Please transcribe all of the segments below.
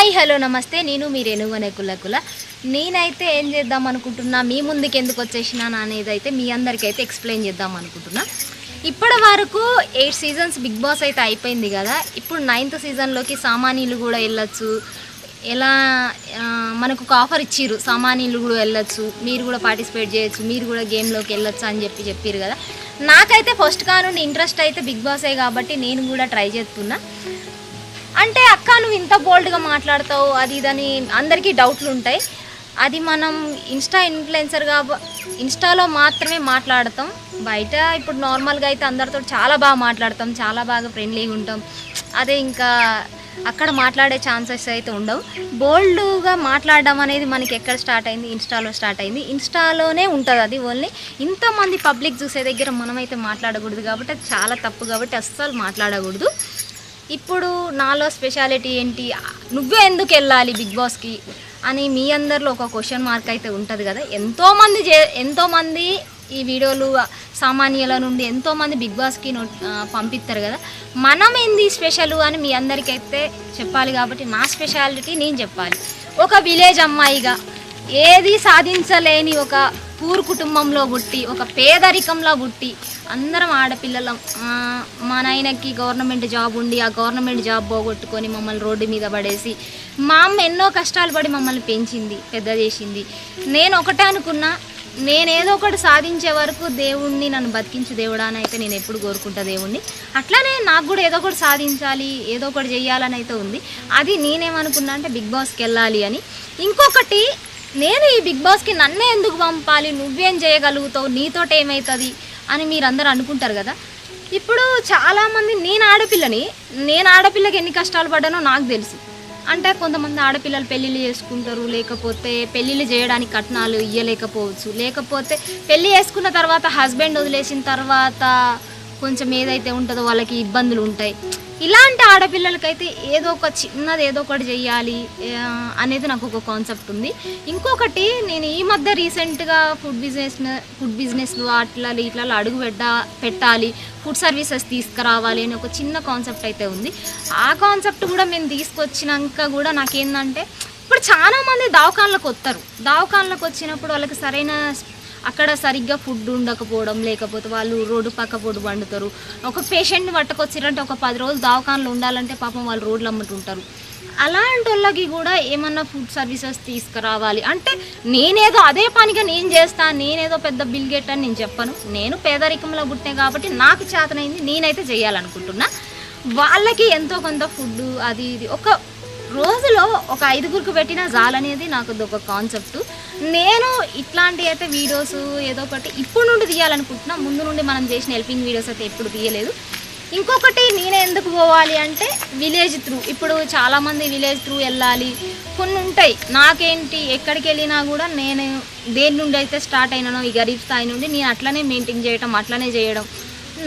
Hi hello నమస్తే. నేను మీ రేణుగనే కులకుల నేనైతే ఏం చేద్దాం అనుకుంటున్నా మీ ముందుకు ఎందుకు వచ్చేసినాను అనేది అయితే మీ అందరికీ అయితే ఎక్స్ప్లెయిన్ చేద్దాం అనుకుంటున్నా. ఇప్పటి వరకు ఎయిట్ సీజన్స్ బిగ్ బాస్ అయితే అయిపోయింది కదా. ఇప్పుడు నైన్త్ సీజన్లోకి సామాన్యులు కూడా వెళ్ళొచ్చు. ఎలా మనకు ఒక ఆఫర్ ఇచ్చిర్రు. సామాన్యులు కూడా వెళ్ళొచ్చు. మీరు కూడా పార్టిసిపేట్ చేయొచ్చు. మీరు కూడా గేమ్లోకి వెళ్ళొచ్చు అని చెప్పి చెప్పారు కదా. నాకైతే ఫస్ట్ కానుండి ఇంట్రెస్ట్ అయితే బిగ్ బాసే కాబట్టి నేను కూడా ట్రై చేస్తున్నా. అంటే అక్క నువ్వు ఇంత బోల్డ్గా మాట్లాడతావు అది ఇదని అందరికీ డౌట్లు ఉంటాయి. అది మనం ఇన్స్టా ఇన్ఫ్లుయెన్సర్ కాబ ఇన్స్టాలో మాత్రమే మాట్లాడతాం. బయట ఇప్పుడు నార్మల్గా అయితే అందరితో చాలా బాగా మాట్లాడతాం చాలా బాగా ఫ్రెండ్లీగా ఉంటాం. అదే ఇంకా అక్కడ మాట్లాడే ఛాన్సెస్ అయితే ఉండవు. బోల్డ్గా మాట్లాడడం అనేది మనకి ఎక్కడ స్టార్ట్ అయింది? ఇన్స్టాలో స్టార్ట్ అయింది. ఇన్స్టాలోనే ఉంటుంది అది ఓన్లీ ఇంతమంది పబ్లిక్ చూసే దగ్గర మనమైతే మాట్లాడకూడదు కాబట్టి అది చాలా తప్పు కాబట్టి అస్సలు మాట్లాడకూడదు. ఇప్పుడు నాలో స్పెషాలిటీ ఏంటి? నువ్వే ఎందుకు వెళ్ళాలి బిగ్ బాస్కి? అని మీ అందరిలో ఒక క్వశ్చన్ మార్క్ అయితే ఉంటుంది కదా. ఎంతోమంది చే ఎంతోమంది ఈ వీడియోలు సామాన్యుల నుండి ఎంతోమంది బిగ్ బాస్కి పంపిస్తారు కదా. మనం ఏంది స్పెషల్ అని మీ అందరికైతే చెప్పాలి కాబట్టి నా స్పెషాలిటీ నేను చెప్పాలి. ఒక విలేజ్ అమ్మాయిగా ఏది సాధించలేని ఒక పూర్ కుటుంబంలో పుట్టి ఒక పేదరికంలో పుట్టి అందరం ఆడపిల్లలం. మా నాయనకి గవర్నమెంట్ జాబ్ ఉండి ఆ గవర్నమెంట్ జాబ్ పోగొట్టుకొని మమ్మల్ని రోడ్డు మీద పడేసి మా అమ్మ ఎన్నో కష్టాలు పడి మమ్మల్ని పెంచింది పెద్ద చేసింది. నేను ఒకటే అనుకున్నా నేనేదో ఒకటి సాధించే వరకు దేవుణ్ణి నన్ను బతికించు దేవుడా అని అయితే నేను ఎప్పుడు కోరుకుంటా దేవుణ్ణి. అట్లానే నాకు కూడా ఏదో ఒకటి సాధించాలి ఏదో ఒకటి చెయ్యాలని అయితే ఉంది. అది నేనేమనుకున్నా అంటే బిగ్ బాస్కి వెళ్ళాలి అని. ఇంకొకటి నేను ఈ బిగ్ బాస్కి నన్నే ఎందుకు పంపాలి? నువ్వేం చేయగలుగుతావు? నీతోటి ఏమవుతుంది అని మీరందరూ అనుకుంటారు కదా. ఇప్పుడు చాలామంది నేను ఆడపిల్లని నేను ఆడపిల్లకి ఎన్ని కష్టాలు పడ్డానో నాకు తెలుసు. అంటే కొంతమంది ఆడపిల్లలు పెళ్ళిళ్ళు చేసుకుంటారు లేకపోతే పెళ్ళిళ్ళు చేయడానికి కట్నాలు ఇవ్వలేకపోవచ్చు లేకపోతే పెళ్ళి చేసుకున్న తర్వాత హస్బెండ్ వదిలేసిన తర్వాత కొంచెం ఏదైతే ఉంటుందో వాళ్ళకి ఇబ్బందులు ఉంటాయి. ఇలాంటి ఆడపిల్లలకైతే ఏదో ఒక చిన్నది ఏదో ఒకటి చెయ్యాలి అనేది నాకు ఒక కాన్సెప్ట్ ఉంది. ఇంకొకటి నేను ఈ మధ్య రీసెంట్గా ఫుడ్ బిజినెస్ ఫుడ్ బిజినెస్లు అట్లా ఇట్లా అడుగు పెట్ట పెట్టాలి ఫుడ్ సర్వీసెస్ తీసుకురావాలి అని ఒక చిన్న కాన్సెప్ట్ అయితే ఉంది. ఆ కాన్సెప్ట్ కూడా మేము తీసుకొచ్చినాక కూడా నాకేందంటే ఇప్పుడు చాలామంది దావకాన్లకు వస్తారు దావకాన్లకు వచ్చినప్పుడు వాళ్ళకి సరైన అక్కడ సరిగ్గా ఫుడ్ ఉండకపోవడం లేకపోతే వాళ్ళు రోడ్డు పక్క పొడి వండుతారు. ఒక పేషెంట్ని పట్టుకొచ్చిరంటే ఒక పది రోజులు దవాఖానలో ఉండాలంటే పాపం వాళ్ళు రోడ్లు అమ్ముతుంటారు. అలాంటి వాళ్ళకి కూడా ఏమన్నా ఫుడ్ సర్వీసెస్ తీసుకురావాలి. అంటే నేనేదో అదే పనిగా నేను చేస్తాను నేనేదో పెద్ద బిల్ గెట్ అని నేను చెప్పను. నేను పేదరికంలో పుట్టే కాబట్టి నాకు చేతనైంది నేనైతే చేయాలనుకుంటున్నా. వాళ్ళకి ఎంతో కొంత ఫుడ్ అది ఇది. ఒక రోజులో ఒక ఐదుగురికి పెట్టిన జాలనేది నాకు ఒక కాన్సెప్ట్ నేను ఇట్లాంటి అయితే వీడియోస్ ఏదో ఒకటి ఇప్పుడు నుండి తీయాలనుకుంటున్నా ముందు నుండి మనం చేసిన హెల్పింగ్ వీడియోస్ అయితే ఎప్పుడు తీయలేదు. ఇంకొకటి నేను ఎందుకు పోవాలి అంటే విలేజ్ త్రూ ఇప్పుడు చాలామంది విలేజ్ త్రూ వెళ్ళాలి. కొన్ని ఉంటాయి. నాకేంటి ఎక్కడికి వెళ్ళినా కూడా నేను దేని నుండి అయితే స్టార్ట్ అయినానో ఈ గరీబ్ స్థాయి నుండి నేను అట్లనే మెయింటైన్ చేయడం అట్లనే చేయడం.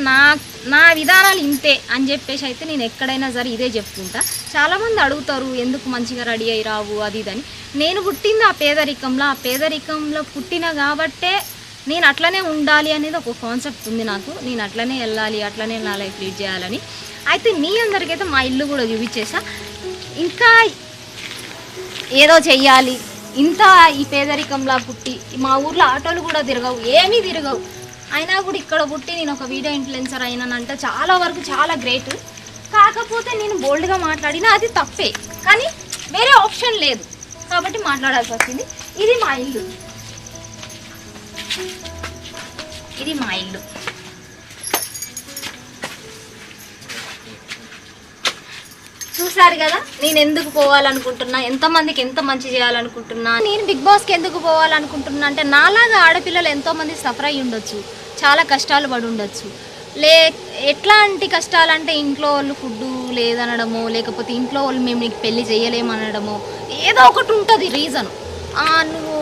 నాకు నా విధానాలు ఇంతే అని చెప్పేసి అయితే నేను ఎక్కడైనా సరే ఇదే చెప్పుకుంటా. చాలామంది అడుగుతారు ఎందుకు మంచిగా రెడీ అయ్యి రావు? అది ఇదని నేను పుట్టింది ఆ పేదరికంలో. ఆ పేదరికంలో పుట్టిన కాబట్టే నేను అట్లనే ఉండాలి అనేది ఒక కాన్సెప్ట్ ఉంది నాకు. నేను అట్లనే వెళ్ళాలి అట్లనే నా లైఫ్ లీడ్ చేయాలని. అయితే మీ అందరికైతే మా ఇల్లు కూడా చూపించేసా. ఇంకా ఏదో చెయ్యాలి. ఇంత ఈ పేదరికంలా పుట్టి మా ఊర్లో ఆటోలు కూడా తిరగవు ఏమీ తిరగవు. అయినా కూడా ఇక్కడ పుట్టి నేను ఒక వీడియో ఇన్ఫ్లుయెన్సర్ అయినానంటే చాలా వరకు చాలా గ్రేట్ కాకపోతే నేను బోల్డ్గా మాట్లాడినా అది తప్పే. కానీ వేరే ఆప్షన్ లేదు. కాబట్టి మాట్లాడాల్సి వచ్చింది. ఇది మా ఇల్లు. ఇది మా ఇల్లు. చూసారు కదా? నేను ఎందుకు పోవాలనుకుంటున్నా? ఎంతమందికి ఎంత మంచి చేయాలనుకుంటున్నా? నేను బిగ్ బాస్కి ఎందుకు పోవాలనుకుంటున్నా అంటే నాలాగా ఆడపిల్లలు ఎంతో మంది సఫర్ అయ్యి ఉండొచ్చు. చాలా కష్టాలు పడి ఉండొచ్చు. లే ఎట్లాంటి కష్టాలంటే ఇంట్లో వాళ్ళు ఫుడ్ లేదనడమో లేకపోతే ఇంట్లో వాళ్ళు మేము నీకు పెళ్ళి చేయలేమనడమో ఏదో ఒకటి ఉంటుంది రీజన్. నువ్వు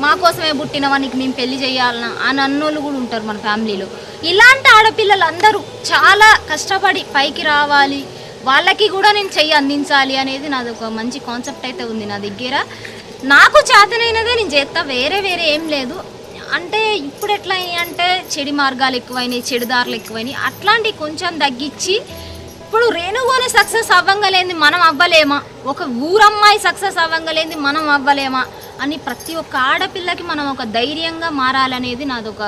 మా కోసమే పుట్టినవా నీకు మేము పెళ్ళి చేయాలనా అని అన్నోళ్ళు కూడా ఉంటారు మన ఫ్యామిలీలో. ఇలాంటి ఆడపిల్లలు అందరూ చాలా కష్టపడి పైకి రావాలి. వాళ్ళకి కూడా నేను చెయ్యి అందించాలి అనేది నాది ఒక మంచి కాన్సెప్ట్ అయితే ఉంది నా దగ్గర నాకు చేతనైనదే నేను చేస్తా వేరే వేరే ఏం లేదు. అంటే ఇప్పుడు ఎట్లా అంటే చెడు మార్గాలు ఎక్కువైనాయి చెడుదారులు ఎక్కువైనాయి. అట్లాంటివి కొంచెం తగ్గించి ఇప్పుడు రేణుగోని సక్సెస్ అవ్వంగలేంది మనం అవ్వలేమా? ఒక ఊరమ్మాయి సక్సెస్ అవ్వంగలేంది మనం అవ్వలేమా? అని ప్రతి ఒక్క ఆడపిల్లకి మనం ఒక ధైర్యంగా మారాలనేది నాదొక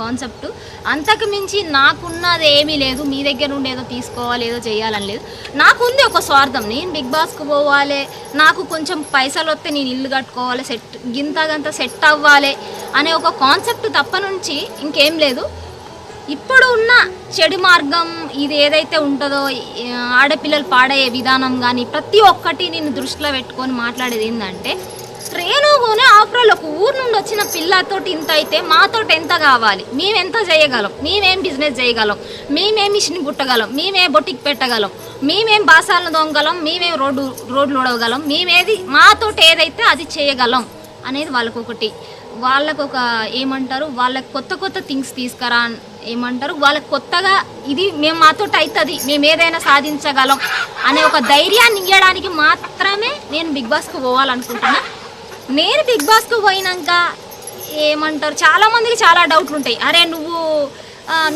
కాన్సెప్ట్. అంతకు మించి నాకున్నది ఏమీ లేదు. మీ దగ్గర నుండి ఏదో తీసుకోవాలి ఏదో చేయాలని లేదు. నాకుంది ఒక స్వార్థం. నేను బిగ్ బాస్కి పోవాలి. నాకు కొంచెం పైసలు వస్తే నేను ఇల్లు కట్టుకోవాలి సెట్ గింతగంత సెట్ అవ్వాలి అనే ఒక కాన్సెప్ట్ తప్ప నుంచి ఇంకేం లేదు. ఇప్పుడు ఉన్న చెడు మార్గం ఇది ఏదైతే ఉంటుందో ఆడపిల్లలు పాడయ్యే విధానం కానీ ప్రతి ఒక్కటి నేను దృష్టిలో పెట్టుకొని మాట్లాడేది ఏంటంటే రేణుగునే ఆఫ్రాల్ ఒక ఊరు నుండి వచ్చిన పిల్లతోటి ఇంత అయితే మాతోటి ఎంత కావాలి? మేము ఎంత చేయగలం? మేమేం బిజినెస్ చేయగలం? మేమేం మిషన్ కుట్టగలం? మేమే బొటిక్ పెట్టగలం? మేమేం బాసాలను దొంగలం? మేమేం రోడ్డు రోడ్లు ఉడవగలం మేమేది మాతోటి ఏదైతే అది చేయగలం అనేది వాళ్ళకు ఒకటి వాళ్ళకు ఒక ఏమంటారు? వాళ్ళకి కొత్త కొత్త థింగ్స్ తీసుకురా ఏమంటారు? వాళ్ళకి కొత్తగా ఇది మేము మాతో అవుతుంది మేము ఏదైనా సాధించగలం అనే ఒక ధైర్యాన్ని ఇవ్వడానికి మాత్రమే నేను బిగ్ బాస్కి పోవాలనుకుంటున్నాను నేను బిగ్ బాస్కు పోయినాక ఏమంటారు? చాలామందికి చాలా డౌట్లు ఉంటాయి. అరే నువ్వు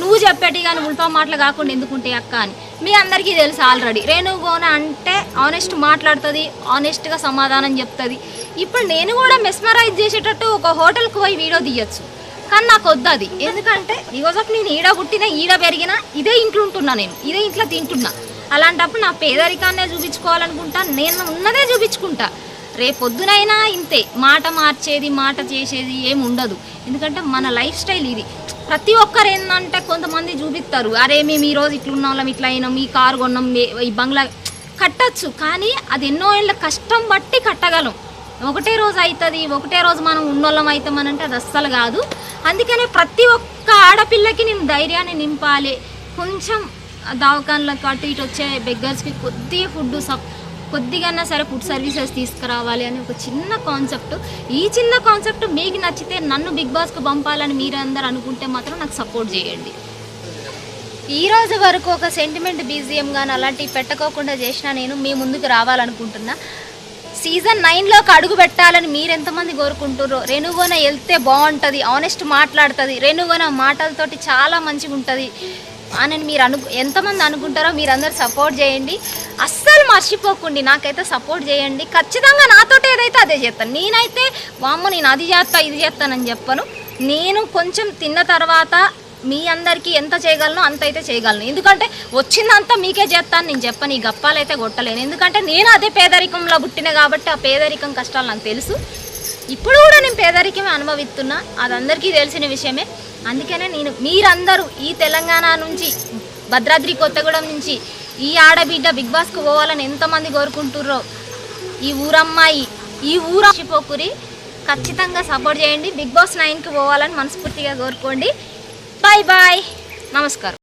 నువ్వు చెప్పేటి కానీ ఉల్పా మాటలు కాకుండా ఎందుకుంటాయి అక్క అని. మీ అందరికీ తెలుసు ఆల్రెడీ రేణుగోన అంటే ఆనెస్ట్ మాట్లాడుతుంది ఆనెస్ట్గా సమాధానం చెప్తుంది. ఇప్పుడు నేను కూడా మెస్మరైజ్ చేసేటట్టు ఒక హోటల్కి పోయి వీడియో తీయచ్చు. కానీ నాకు వద్దు అది. ఎందుకంటే బికాజ్ ఆఫ్ నేను ఈడ పుట్టిన ఈడ పెరిగినా ఇదే ఇంట్లో ఉంటున్నా నేను. ఇదే ఇంట్లో తింటున్నా. అలాంటప్పుడు నా పేదరికాన్నే చూపించుకోవాలనుకుంటా నేను ఉన్నదే చూపించుకుంటా. రేపొద్దునైనా ఇంతే. మాట మార్చేది మాట చేసేది ఏమి ఉండదు. ఎందుకంటే మన లైఫ్ స్టైల్ ఇది. ప్రతి ఒక్కరు ఏంటంటే కొంతమంది చూపిస్తారు. అరే మేము ఈ రోజు ఇట్లా ఉన్న వాళ్ళం ఇట్లా అయినాం ఈ కారు కొన్నాం ఈ బంగ్లా కట్టచ్చు. కానీ అది ఎన్నో ఏళ్ళ కష్టం బట్టి కట్టగలం. ఒకటే రోజు అవుతుంది ఒకటే రోజు మనం ఉన్నోళ్ళం అవుతామనంటే అది అస్సలు కాదు. అందుకనే ప్రతి ఒక్క ఆడపిల్లకి నేను ధైర్యాన్ని నింపాలి. కొంచెం దవాఖాన్లకు అటు ఇటు వచ్చే బెగ్గర్స్కి కొద్దిగా ఫుడ్ సప్ కొద్దిగా సరే ఫుడ్ సర్వీసెస్ తీసుకురావాలి అని ఒక చిన్న కాన్సెప్ట్ ఈ చిన్న కాన్సెప్ట్ మీకు నచ్చితే నన్ను బిగ్ బాస్కు పంపాలని మీరందరూ అనుకుంటే మాత్రం నాకు సపోర్ట్ చేయండి. ఈ రోజు వరకు ఒక సెంటిమెంట్ బీజిఎం కానీ అలాంటివి పెట్టకోకుండా చేసినా నేను మీ ముందుకు రావాలనుకుంటున్నా. సీజన్ నైన్లోకి అడుగు పెట్టాలని మీరు ఎంతమంది కోరుకుంటారో రేణుగోన వెళ్తే బాగుంటుంది ఆనెస్ట్ మాట్లాడుతుంది రేణుగోన మాటలతోటి చాలా మంచిగా ఉంటుంది అని మీరు అను ఎంతమంది అనుకుంటారో మీరందరూ సపోర్ట్ చేయండి. అస్సలు మర్చిపోకండి నాకైతే సపోర్ట్ చేయండి. ఖచ్చితంగా నాతోటి ఏదైతే అదే చేస్తాను. నేనైతే వామ్మ నేను అది చేస్తా ఇది చేస్తానని చెప్పను. నేను కొంచెం తిన్న తర్వాత మీ అందరికీ ఎంత చేయగలను అంత అయితే చేయగలను. ఎందుకంటే వచ్చిందంతా మీకే చేస్తాను నేను చెప్పను. ఈ గప్పాలు అయితే కొట్టలేను. ఎందుకంటే నేను అదే పేదరికంలో పుట్టిన కాబట్టి ఆ పేదరికం కష్టాలు నాకు తెలుసు. ఇప్పుడు కూడా నేను పేదరికమే అనుభవిస్తున్నా. అది అందరికీ తెలిసిన విషయమే. అందుకనే నేను మీరందరూ ఈ తెలంగాణ నుంచి భద్రాద్రి కొత్తగూడెం నుంచి ఈ ఆడబిడ్డ బిగ్ బాస్కి పోవాలని ఎంతమంది కోరుకుంటుర్రో ఈ ఊరమ్మాయి ఈ ఊరు ఖచ్చితంగా సపోర్ట్ చేయండి. బిగ్ బాస్ నైన్కి పోవాలని మనస్ఫూర్తిగా కోరుకోండి. Bye bye. నమస్కారం.